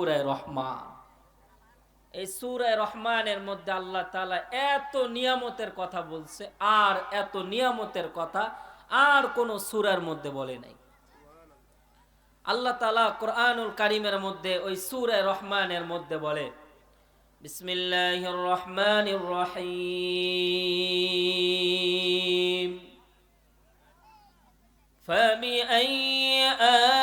সুরায় রহমান এই সুরায় রহমানের মধ্যে আল্লাহ তাআলা এত নিয়ামতের কথা বলছে আর এত নিয়ামতের কথা আর কোন সুরার মধ্যে বলে নাই আল্লাহ তাআলা কোরআনুল কারিমের মধ্যে ওই সুরায় রহমানের মধ্যে বলে বিসমিল্লাহির রহমানির রহিম فبأي آلاء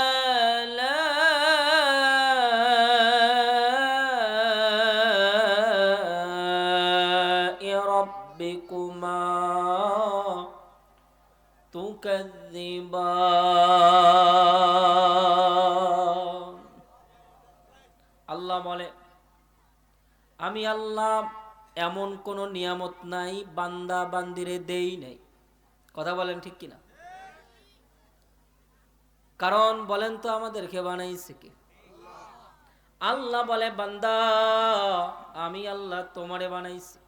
আল্লাহ বলে, আমি আল্লাহ এমন কোন নিয়ামত নাই, বান্দা বান্দিরে দেই নাই। কথা বলেন ঠিক কিনা? কারণ বলেন তো আমাদের আমাদেরকে বানাইছে কি? আল্লাহ বলে, বান্দা, আমি আল্লাহ তোমারে বানাইছি।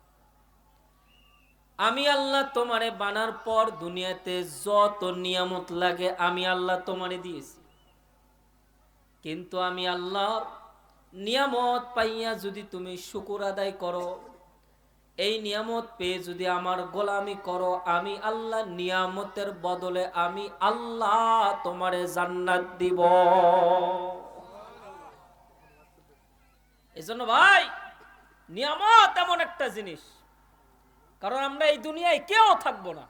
আমি আল্লাহ তোমারে বানার পর দুনিয়াতে যত নিয়ামত লাগে আমি আল্লাহ তোমারে দিয়েছি। কিন্তু আমি আল্লাহ নিয়ামত পাইয়া যদি তুমি শুকুর আদায় করো, এই নিয়ামত পেয়ে যদি আমার গোলামি করো, আমি আল্লাহ নিয়ামতের বদলে আমি আল্লাহ তোমারে জান্নাত দিব। এজন্য ভাই, নিয়ামত এমন একটা জিনিস। কারণ আমরা এই দুনিয়ায় কেউ থাকব না।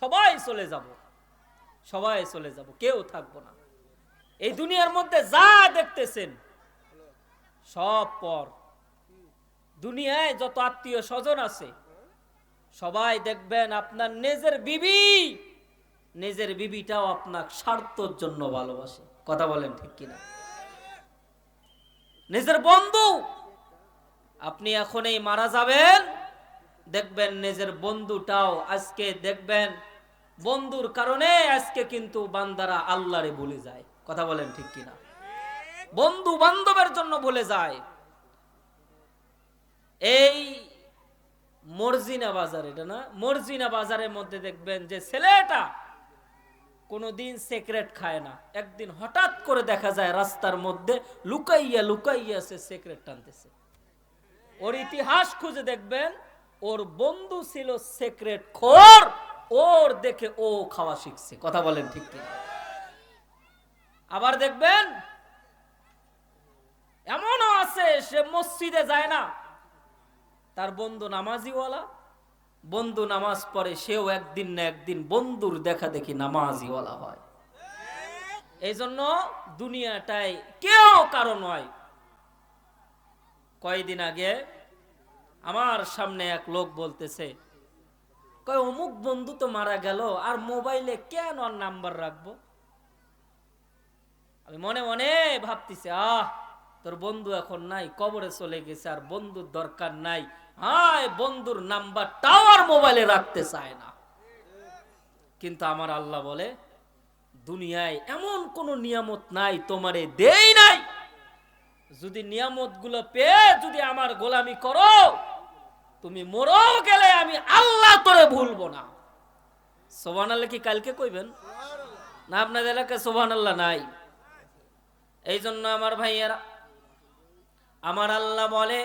সবাই চলে যাব। সবাই চলে যাব, কেউ থাকব না। এই দুনিয়ার মধ্যে যা দেখতেছেন, সব পর। দুনিয়ায় যত আত্মীয় স্বজন আছে, সবাই দেখবেন আপনার নিজের বিবি, নিজের বিবিটাও আপনার স্বার্থর জন্য ভালোবাসে। কথা বলেন ঠিক কিনা? নিজের বন্ধু, আপনি এখন এই মারা যাবেন। দেখবেন নিজের বন্ধুটাও আজকে দেখবেন বন্ধুর কারণে আজকে কিন্তু বান্দারা আল্লাহরে ভুলে যায়। কথা বলেন ঠিক কিনা? বন্ধু বান্ধবের জন্য বলে যায়। এই মর্জিনা বাজার, এটা না? মর্জিনা বাজারের মধ্যে দেখবেন যে ছেলেটা কোনোদিন সিগারেট খায় না। একদিন হঠাৎ করে দেখা যায় রাস্তার মধ্যে লুকাইয়া লুকাইয়া সে সিগারেট টানতেছে। ওর ইতিহাস খুঁজে দেখবেন ওর বন্ধু ছিল সিগারেট খোর, ওর দেখে ও খাওয়া শিখছে। কথা বলেন ঠিক কি আবার দেখবেন, এমনও আছে, সে মসজিদে যায় না। তার বন্ধু নামাজিওয়ালা, বন্ধু নামাজ পড়ে, সেও একদিন না একদিন বন্ধুর দেখা দেখি নামাজিওয়ালা হয়। এই জন্য দুনিয়াটাই কেউ কারও নয়। কয়দিন আগে আমার সামনে এক লোক বলতেছে, কয়, অমুক বন্ধু তো মারা গেল, আর মোবাইলে কেন আর নাম্বার রাখব? আমি মনে মনে ভাবতেছি, আহ, তোর বন্ধু এখন নাই, কবরে চলে গেছে, আর বন্ধুর দরকার নাই। হায়, বন্ধুর নাম্বারটাও আর মোবাইলে রাখতে চায় না। কিন্তু আমার আল্লাহ বলে, দুনিয়ায় এমন কোন নিয়ামত নাই, তোমারে দেই নাই। যদি নিয়ামতগুলো পেয়ে যদি আমার গোলামি করো তুমি মরো গেলে আমি আল্লাহ তোরে ভুলবো না। সোবান আল্লাহ কি কালকে কইবেন? না আপনাদের এলাকায় সোবান আল্লাহ নাই। এই জন্য আমার ভাইয়েরা, আমার আল্লাহ বলে,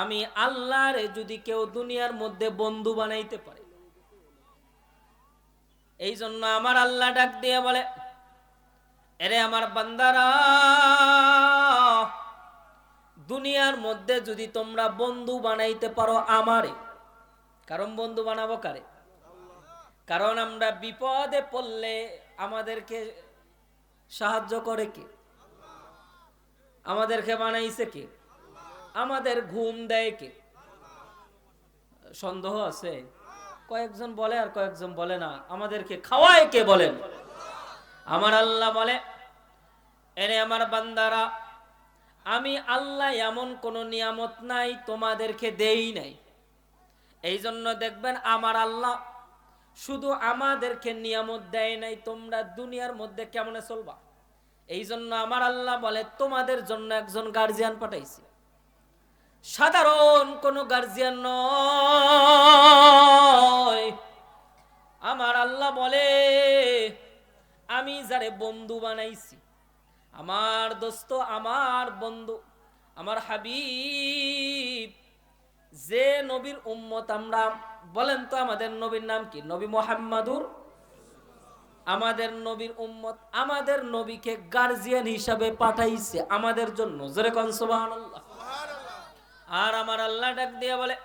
আমি আল্লাহর যদি কেউ দুনিয়ার মধ্যে বন্ধু বানাইতে পারে, এই জন্য আমার আল্লাহ ডাক দিয়ে বলে, এরে আমার বান্দারা দুনিয়ার মধ্যে যদি তোমরা বন্ধু বানাইতে পারো আমারে, কারণ বন্ধু বানাবো কারে? কারণ আমরা বিপদে পড়লে আমাদেরকে সাহায্য করে কে? আমাদেরকে বানাইছে কে? আমাদের ঘুম দেয় কে? সন্দেহ আছে? কয়েকজন বলে আর কয়েকজন বলে না। আমাদেরকে খাওয়ায় কে বলেন? আমার আল্লাহ বলে এনে আমার বান্দারা আমি আল্লাহ এমন কোন নিয়ামত নাই তোমাদেরকে দেই নাই। এই জন্য দেখবেন আমার আল্লাহ শুধু আমাদেরকে নিয়ামত দেয় নাই, তোমরা দুনিয়ার মধ্যে কেমন চলবা? এই জন্য আমার আল্লাহ বলে, তোমাদের জন্য একজন গার্জিয়ান পাঠাইছি। সাধারণ কোন গার্জিয়ান নয়। আমার আল্লাহ বলে, আমি যারে বন্ধু বানাইছি আমার দোস্ত আমার বন্ধু আমার হাবিব যে নবীর উম্মত আমরা বলেন তো আমাদের নবীর নাম কি? নবী মোহাম্মদুর? আমাদের নবীর উম্মত আমাদের নবীকে গার্জিয়ান হিসাবে পাঠাইছে আমাদের জন্য। জোরে কন সুবহানাল্লাহ। আর আমার আল্লাহ ডাক দিয়ে বলে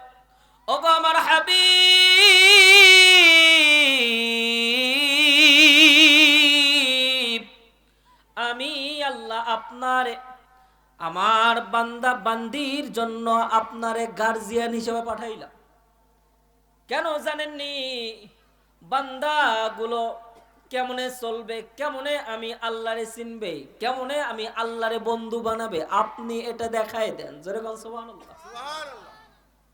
ওগো আমার হাবিব আল্লাহ আপনারে আমার বান্দা বান্দির জন্য আপনারে গার্জিয়ান হিসেবে পাঠাইলাম। কেন জানেননি? বান্দাগুলো কেমনে চলবে কেমনে আমি আল্লাহরে চিনবে কেমনে আমি আল্লাহরে বন্ধু বানাবে আপনি এটা দেখাই দেন। যেরকম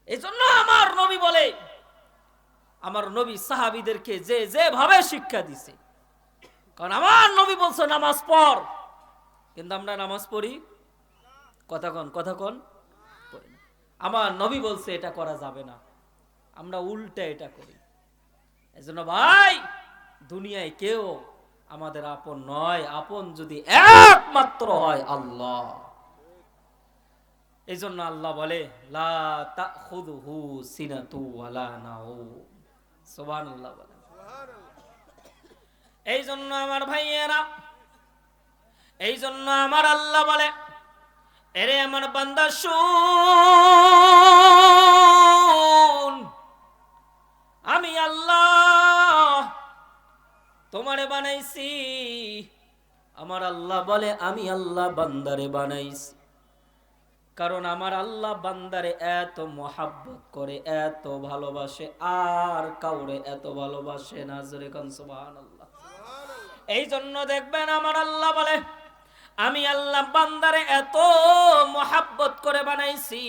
এই জন্য আমার নবী বলে আমার নবী সাহাবিদেরকে যে যেভাবে শিক্ষা দিছে কারণ আমার নবী বলছে নামাজ পড়। কিন্তু আমরা নামাজ পড়ি। কথা কন কথা কন। আমার নবী বলছে এটা করা যাবে না। আমরা উল্টা এটা করি। এজন্য ভাই দুনিয়ায় কেউ আমাদের আপন নয়। আপন যদি একমাত্র হয় আল্লাহ। এই জন্য আল্লাহ বলে সুবহানাল্লাহ বলে। এই জন্য আমার ভাইয়েরা এই জন্য আমার আল্লাহ বলে এরে আমার বান্দা শুন। আমি আল্লাহ তোমারে বানাইছি। আমার আল্লাহ বলে আমি আল্লাহ বান্দারে বানাইছি। কারণ আমার আল্লাহ বান্দারে এত মহাব্বত করে এত ভালোবাসে আর কাউরে এত ভালোবাসে না জোরে কান সুবহানাল্লাহ। এই জন্য দেখবেন আমার আল্লাহ বলে আমি আল্লাহ বান্দারে এত মহাব্বত করে বানাইছি,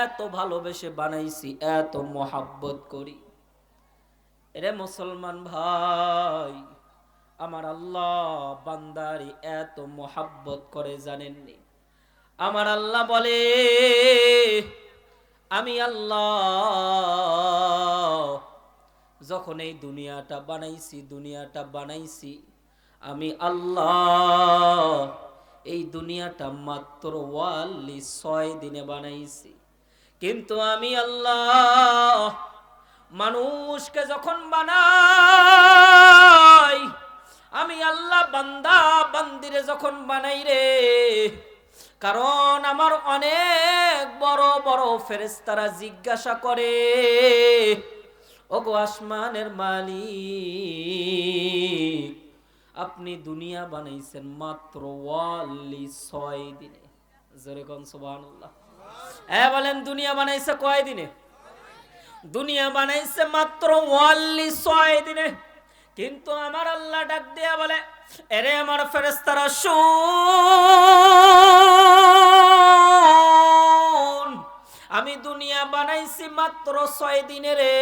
এত ভালোবেসে বানাইছি, এত মহাব্বত করি। এরে মুসলমান ভাই, আমার আল্লাহ বান্দারি এত মহাব্বত করে জানেননি। আমার আল্লাহ বলে, আমি আল্লাহ যখন এই দুনিয়াটা বানাইছি দুনিয়াটা বানাইছি, আমি আল্লাহ এই দুনিয়াটা মাত্র ওয়াল্লি ছয় দিনে বানাইছি। কিন্তু আমি আল্লাহ মানুষকে যখন বানাই, আমি আল্লাহ বান্দা বান্দিরে যখন বানাই রে, কারণ আমার অনেক বড় বড় ফেরেস্তারা জিজ্ঞাসা করে, ওগো আসমানের মালিক আপনি দুনিয়া বানাইছেন মাত্র ওয়াল্লি ছয় দিনে। যেরকম সুবহানাল্লাহ। হ্যাঁ বলেন, দুনিয়া বানাইছে কয় দিনে? দুনিয়া বানাইছে মাত্র ওয়াল্লি ছয় দিনে। কিন্তু আমার আল্লাহ ডাক দিয়া বলে, এরে আমার ফেরেস্তারা শুন, আমি দুনিয়া বানাইছি মাত্র ছয় দিনে রে।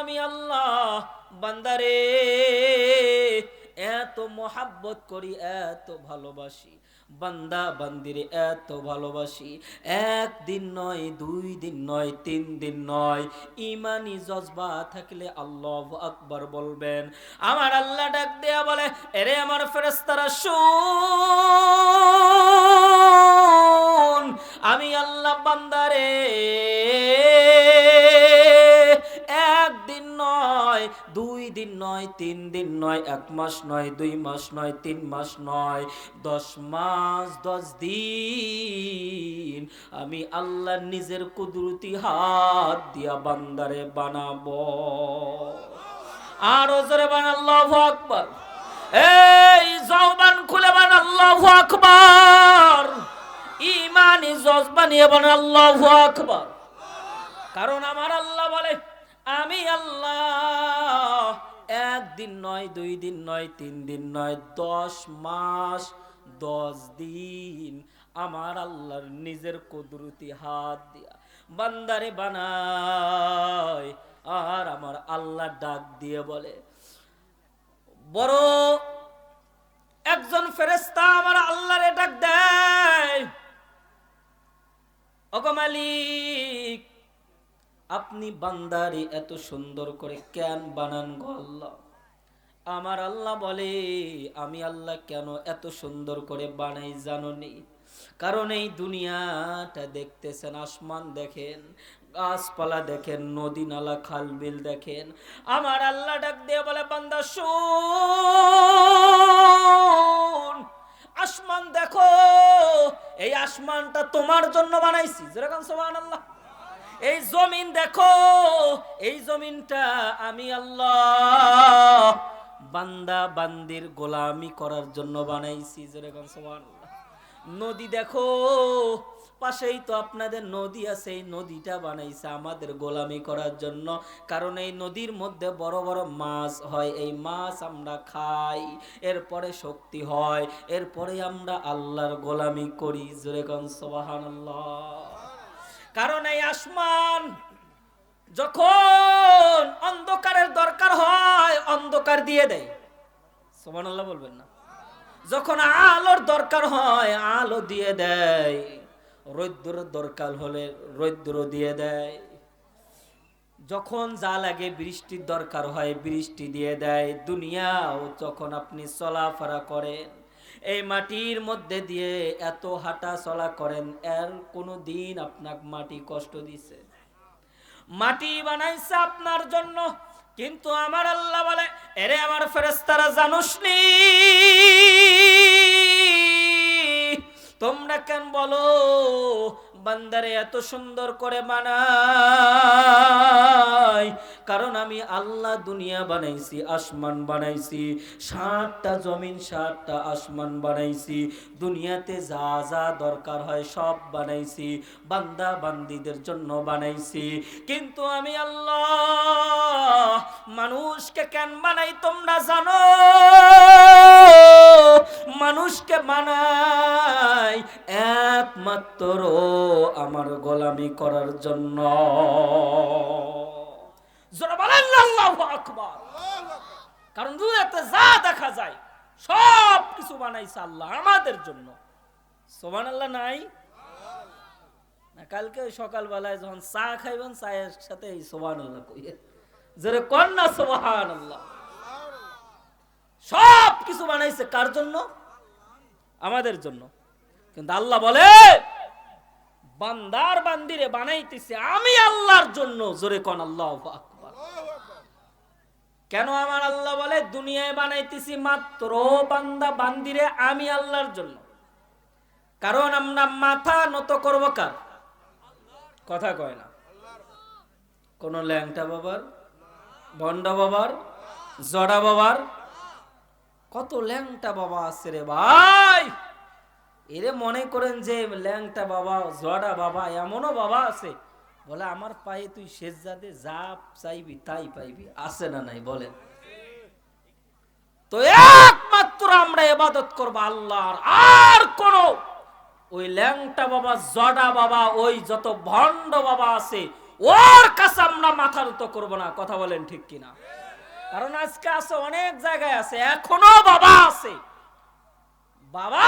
আমি আল্লাহ, বান্দারে, এত মহাব্বত করি, এত ভালোবাসি। বান্দা, বান্দিরে, এত ভালোবাসি। একদিন নয়, দুই দিন নয়, তিন দিন নয়, ইমানি জজবা থাকলে আল্লাহ আকবার বলবেন। আমার আল্লাহ ডাক দেয়া বলে, এরে আমার ফেরেস্তারা শুন, আমি আল্লাহ বান্দারে নয়, দুই দিন নয়, তিন দিন নয়, এক মাস নয়, দুই মাস নয়, তিন মাস নয়, দশ মাস, দশ দিন আমি আল্লাহ নিজের কুদরতি হাত দিয়া বান্দারে বানাবো। আরও জোরে বান আকবার। এই জবান খুলে বান আকবার। ইমানি জজ বানিয়ে বান আকবার। কারণ আমার আল্লাহ বলে আমি আল্লাহ, একদিন নয়, দুই দিন নয়, তিন দিন নয়, দশ মাস, দশ দিন আমার আল্লাহর নিজের কুদরতি হাত দিয়া বান্দারে বানায়, আর আমার আল্লাহ ডাক দিয়ে বলে, বড় আপনি বান্দারি এত সুন্দর করে কেন বানান গো আল্লাহ? আমার আল্লাহ বলে, আমি আল্লাহ কেন এত সুন্দর করে বানাই জানো জানোনি? কারণ এই দুনিয়াটা দেখতেছেন, আসমান দেখেন, গাছপালা দেখেন নদী নালা খাল বিল দেখেন। আমার আল্লাহ ডাক দিয়ে বলে, বান্দা, শুন, আসমান দেখো, এই আসমানটা তোমার জন্য বানাইছি। যেরকম সোহান আল্লাহ এই জমিন দেখো, এই জমিনটা আমি আল্লাহ বান্দা বান্দির গোলামি করার জন্য বানাইছি যেরকম নদী দেখো, পাশেই তো আপনাদের নদী আছে, এই নদীটা বানাইছে আমাদের গোলামি করার জন্য। কারণ এই নদীর মধ্যে বড় বড় মাছ হয়, এই মাছ আমরা খাই, এরপরে শক্তি হয়, এরপরে আমরা আল্লাহর গোলামি করি, জোরে যেরকম সুবহানাল্লাহ। কারণ এই আসমান যখন অন্ধকারের দরকার হয়, অন্ধকার দিয়ে দেয়। সোমান আল্লাহ বলবেন না। যখন আলোর দরকার হয়, আলো দিয়ে দেয়। রৌদ্র দরকার হলে রৌদ্র দিয়ে দেয়। যখন যা লাগে বৃষ্টির দরকার হয়, বৃষ্টি দিয়ে দেয়। দুনিয়াও যখন আপনি চলাফেরা করেন এই মাটির মধ্যে দিয়ে এত হাঁটা চলা করেন, এর কোনো দিন আপনার মাটি কষ্ট দিছে। মাটি বানাইছে আপনার জন্য, কিন্তু আমার আল্লাহ বলে, এরে আমার ফেরেস্তারা জানুসনি তোমরা কেন বলো, বান্দারে এত সুন্দর করে বানাই কারণ আমি আল্লাহ দুনিয়া বানাইছি, আসমান বানাইছি ষাটটা জমিন ষাটটা আসমান বানাইছি, দুনিয়াতে যা যা দরকার হয় সব বানাইছি, বান্দা বান্দিদের জন্য বানাইছি। কিন্তু আমি আল্লাহ মানুষকে কেন বানাই তোমরা জানো? মানুষকে বানাই একমাত্র আমার গোলামি করার জন্য। জোরে বলেন কারণ যা দেখা যায়, সব কিছু বানাইছে আল্লাহ আমাদের জন্য। সোমান আল্লাহ নাই? না, কালকে সকালবেলায় যখন চা খাইবেন, চায়ের সাথে এই সোবান আল্লাহ জোরে কর না সোবাহান আল্লাহ সব কিছু বানাইছে কার জন্য? আমাদের জন্য। কিন্তু আল্লাহ বলে, বান্দার বান্দিরে বানাইতেছে আমি আল্লাহর জন্য। জোরে কন, আল্লাহ আকবার। কেন আমার আল্লাহ বলে, দুনিয়ায় বানাইতেছি মাত্র বান্দা বান্দিরে আমি আল্লাহর জন্য। কারণ আমরা মাথা নত করব কার? কথা কয় না। কোন ল্যাংটা বাবার? ভন্ডা বাবার? জড়া বাবার? কত ল্যাংটা বাবা আছে রে ভাই! এরে মনে করেন যে ল্যাংটা বাবা, জড়া বাবা, এমনও বাবা আছে। বলে, আমার পায়ে তুই শেষ যাদে যা চাইবি, তাই পাইবি। আছে না নাই? বলেন। তো একমাত্র আমরা এবাদত করব আল্লাহর। আর কোন। ওই ল্যাংটা বাবা, জডা বাবা, ওই যত ভণ্ড বাবা আছে, ওর কাছে আমরা মাথা নত করব না। কথা বলেন ঠিক কিনা? কারণ আজকে আছে অনেক জায়গায় আছে, এখনও বাবা আছে। বাবা